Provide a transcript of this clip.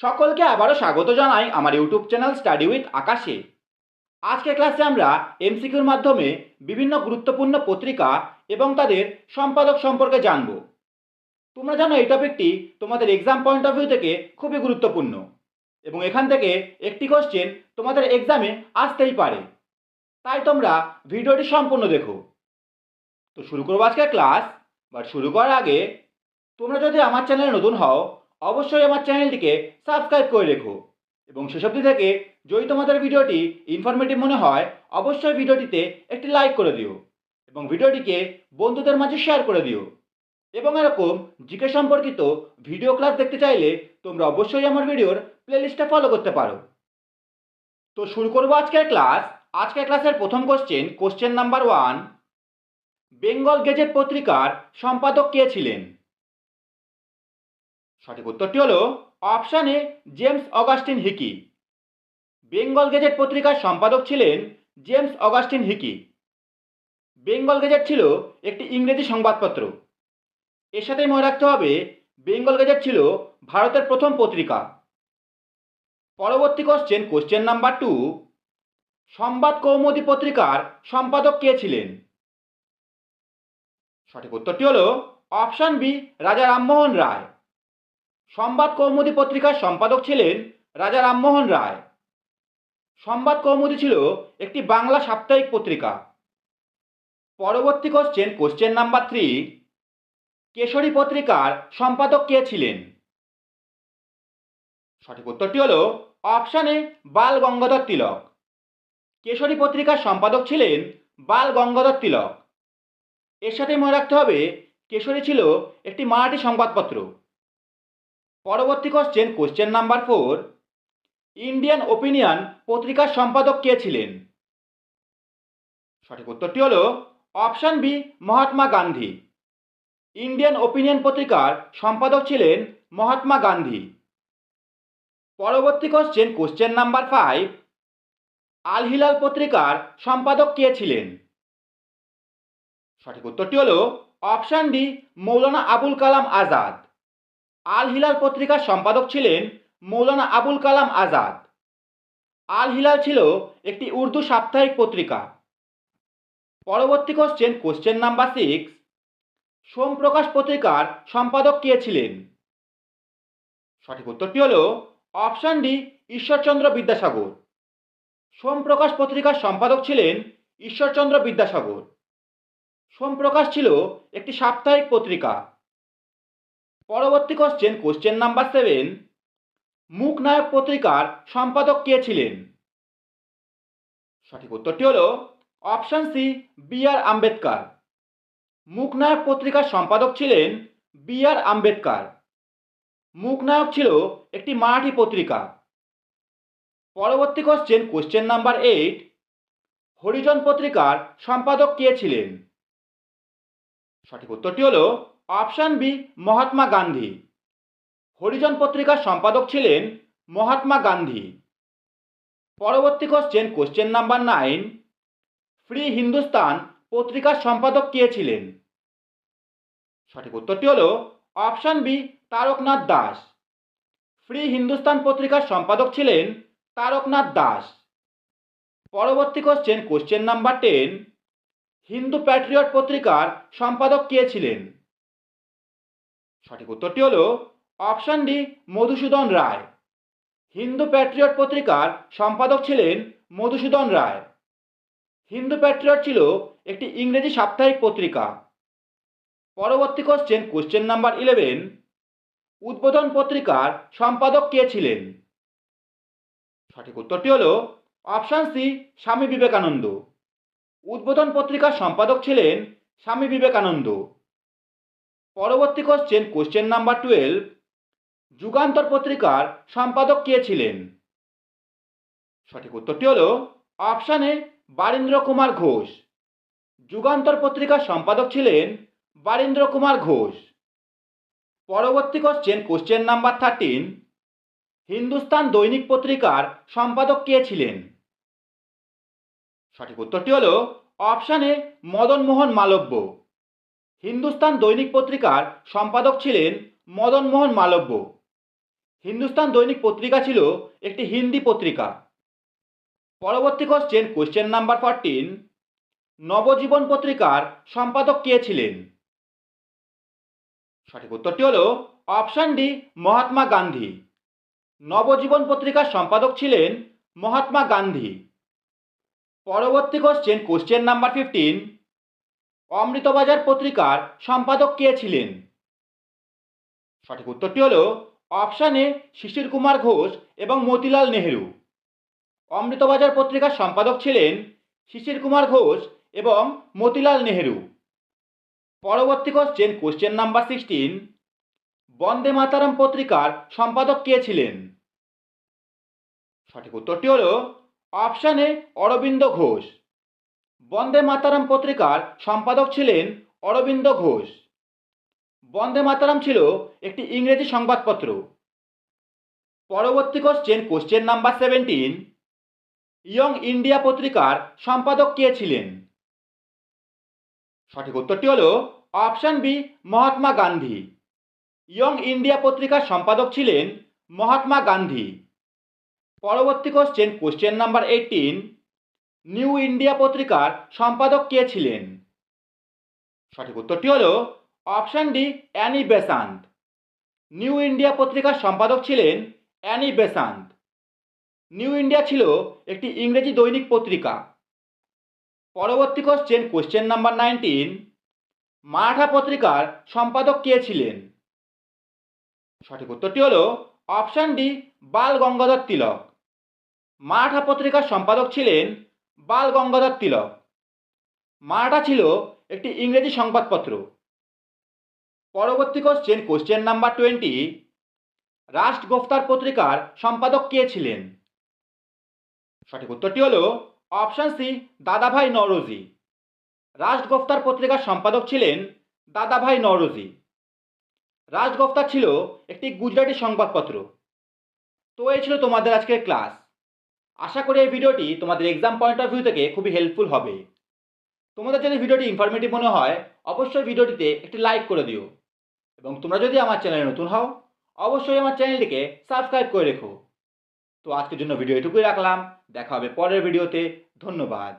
সকলকে আবারও স্বাগত জানাই আমার ইউটিউব চ্যানেল স্টাডি উইথ আকাশে। আজকের ক্লাসে আমরা এমসিকিউর মাধ্যমে বিভিন্ন গুরুত্বপূর্ণ পত্রিকা এবং তাদের সম্পাদক সম্পর্কে জানব। তোমরা জানো এই টপিকটি তোমাদের এক্সাম পয়েন্ট অফ ভিউ থেকে খুবই গুরুত্বপূর্ণ এবং এখান থেকে একটি কোশ্চেন তোমাদের এক্সামে আসতেই পারে। তাই তোমরা ভিডিওটি সম্পূর্ণ দেখো। তো শুরু করব আজকের ক্লাস বাট শুরু করার আগে তোমরা যদি আমার চ্যানেলে নতুন হও অবশ্যই আমার চ্যানেলটিকে সাবস্ক্রাইব করে রেখো। এবং সেসবটি থেকে যদি তোমাদের ভিডিওটি ইনফরমেটিভ মনে হয়, অবশ্যই ভিডিওটিতে একটি লাইক করে দিও এবং ভিডিওটিকে বন্ধুদের মাঝে শেয়ার করে দিও। এবং এরকম জিকে সম্পর্কিত ভিডিও ক্লাস দেখতে চাইলে তোমরা অবশ্যই আমার ভিডিওর প্লেলিস্টটা ফলো করতে পারো। তো শুরু করব আজকের ক্লাস আজকের ক্লাসের প্রথম question question number one Bengal Gazette পত্রিকার সম্পাদক কে ছিলেন? সঠিক উত্তরটি হলো option A James Augustine Hicky. Bengal Gazette পত্রিকার সম্পাদক ছিলেন James Augustine Hicky. Bengal Gazette ছিল একটি ইংরেজি সংবাদপত্র। এর সাথে মনে রাখতে হবে, বেঙ্গল গেজেট ছিল ভারতের প্রথম পত্রিকা। পরবর্তী কোশ্চেন কোশ্চেন নাম্বার টু সংবাদ কৌমুদী পত্রিকার সম্পাদক কে ছিলেন? সঠিক উত্তরটি হল অপশান বি, রাজা রামমোহন রায়। সংবাদ কৌমুদী পত্রিকার সম্পাদক ছিলেন রাজা রামমোহন রায়। সংবাদ কৌমুদী ছিল একটি বাংলা সাপ্তাহিক পত্রিকা। পরবর্তী question question number three Kesari পত্রিকার সম্পাদক কে ছিলেন? সঠিক উত্তরটি হল অপশান বাল গঙ্গাধর তিলক। কেশরী পত্রিকার সম্পাদক ছিলেন বাল গঙ্গাধর তিলক। এর সাথে মনে রাখতে হবে, কেশরী ছিল একটি মারাঠি সংবাদপত্র। পরবর্তী question question number four Indian opinion পত্রিকার সম্পাদক কে ছিলেন? সঠিক উত্তরটি হল option B Mahatma Gandhi. Indian opinion পত্রিকার সম্পাদক ছিলেন মহাত্মা গান্ধী। পরবর্তী question question number five Al Hilal পত্রিকার সম্পাদক কে ছিলেন? সঠিক উত্তরটি হল অপশান ডি মৌলানা আবুল কালাম আজাদ। আল হিলাল পত্রিকার সম্পাদক ছিলেন মৌলানা আবুল কালাম আজাদ। আল হিলাল ছিল একটি উর্দু সাপ্তাহিক পত্রিকা। পরবর্তী question question number six Somprakash পত্রিকার সম্পাদক কে ছিলেন? সঠিক উত্তরটি হল অপশান ডি ঈশ্বরচন্দ্র বিদ্যাসাগর। সোমপ্রকাশ পত্রিকার সম্পাদক ছিলেন ঈশ্বরচন্দ্র বিদ্যাসাগর। সোমপ্রকাশ ছিল একটি সাপ্তাহিক পত্রিকা। পরবর্তী question question number seven Mooknayak পত্রিকার সম্পাদক কে ছিলেন? সঠিক উত্তরটি হল option C B R Ambedkar. Mooknayak পত্রিকার সম্পাদক ছিলেন বি আর আম্বেদকার। মুখনায়ক ছিল একটি মারাঠি পত্রিকা। পরবর্তী question question number eight Harijan পত্রিকার সম্পাদক কে ছিলেন? সঠিক উত্তরটি হলো অপশান বি, মহাত্মা গান্ধী। হরিজন পত্রিকার সম্পাদক ছিলেন মহাত্মা গান্ধী। পরবর্তী question question number nine Free Hindustan পত্রিকার সম্পাদক কে ছিলেন? সঠিক উত্তরটি হল option B, Taraknath Das. Free Hindustan পত্রিকার সম্পাদক ছিলেন তারকনাথ দাস। পরবর্তী question question number ten Hindu Patriot পত্রিকার সম্পাদক কে ছিলেন? সঠিক উত্তরটি হলো option D, Madhusudan Ray. Hindu Patriot পত্রিকার সম্পাদক ছিলেন মধুসূদন রায়। হিন্দু প্যাট্রিয়ট ছিল একটি ইংরেজি সাপ্তাহিক পত্রিকা। পরবর্তী কোশ্চেন কোশ্চেন নাম্বার ইলেভেন উদ্বোধন পত্রিকার সম্পাদক কে ছিলেন? সঠিক উত্তরটি হল অপশান সি, স্বামী বিবেকানন্দ। উদ্বোধন পত্রিকার সম্পাদক ছিলেন স্বামী বিবেকানন্দ। পরবর্তী question question number twelve Jugantar পত্রিকার সম্পাদক কে ছিলেন? সঠিক উত্তরটি হল অপশান বারীন্দ্র কুমার ঘোষ। যুগান্তর পত্রিকার সম্পাদক ছিলেন বারীন্দ্র কুমার ঘোষ। পরবর্তী question question number thirteen Hindustan Dainik পত্রিকার সম্পাদক কে ছিলেন? সঠিক উত্তরটি হল অপশান এ মদন মোহন মালব্য। হিন্দুস্তান দৈনিক পত্রিকার সম্পাদক ছিলেন মদন মোহন মালব্য। হিন্দুস্তান দৈনিক পত্রিকা ছিল একটি হিন্দি পত্রিকা। পরবর্তী question question number fourteen Navajivan পত্রিকার সম্পাদক কে ছিলেন? সঠিক উত্তরটি হল অপশান ডি মহাত্মা গান্ধী। নবজীবন পত্রিকার সম্পাদক ছিলেন মহাত্মা গান্ধী। পরবর্তী question question number fifteen Amritabazar পত্রিকার সম্পাদক কে ছিলেন? সঠিক উত্তরটি হল অপশান এ শিশির কুমার ঘোষ এবং মতিলাল নেহেরু। অমৃতবাজার পত্রিকার সম্পাদক ছিলেন শিশির কুমার ঘোষ এবং মতিলাল নেহেরু। পরবর্তী question question number sixteen Bande Mataram পত্রিকার সম্পাদক কে ছিলেন? সঠিক উত্তরটি হল অপশান এ অরবিন্দ ঘোষ। বন্দে মাতারাম পত্রিকার সম্পাদক ছিলেন অরবিন্দ ঘোষ। বন্দে মাতারাম ছিল একটি ইংরেজি সংবাদপত্র। পরবর্তী question question number seventeen Young India পত্রিকার সম্পাদক কে ছিলেন? সঠিক উত্তরটি হল option B Mahatma Gandhi. Young India পত্রিকার সম্পাদক ছিলেন মহাত্মা গান্ধী। পরবর্তী question question number eighteen New India পত্রিকার সম্পাদক কে ছিলেন? সঠিক উত্তরটি হল option D Annie Besant. New India পত্রিকার সম্পাদক ছিলেন অ্যানি বেসান্ত। নিউ ইন্ডিয়া ছিল একটি ইংরেজি দৈনিক পত্রিকা। পরবর্তী question question number nineteen Maratha পত্রিকার সম্পাদক কে ছিলেন? সঠিক উত্তরটি হল অপশান ডি বাল গঙ্গাধর তিলক। মারাঠা পত্রিকার সম্পাদক ছিলেন বাল গঙ্গাধর তিলক। মারাঠা ছিল একটি ইংরেজি সংবাদপত্র। পরবর্তী কোশ্চেন কোশ্চেন নাম্বার টোয়েন্টি রাষ্ট্র গোফতার পত্রিকার সম্পাদক কে ছিলেন? সঠিক উত্তরটি হল অপশান সি দাদাভাই নওরোজি। রাষ্ট্র গোফতার পত্রিকার সম্পাদক ছিলেন দাদাভাই নওরোজি। রাজ গোফতার ছিল একটি গুজরাটি সংবাদপত্র। তো এই ছিল তোমাদের আজকের ক্লাস আশা করি এই ভিডিওটি তোমাদের এক্সাম পয়েন্ট অফ ভিউ থেকে খুবই হেল্পফুল হবে। তোমাদের যদি ভিডিওটি ইনফরমেটিভ মনে হয়, অবশ্যই ভিডিওটিতে একটি লাইক করে দিও। এবং তোমরা যদি আমার চ্যানেলে নতুন হও, অবশ্যই আমার চ্যানেলটিকে সাবস্ক্রাইব করে রেখো। তো আজকের জন্য ভিডিও এটুকুই রাখলাম। দেখা হবে পরের ভিডিওতে ধন্যবাদ।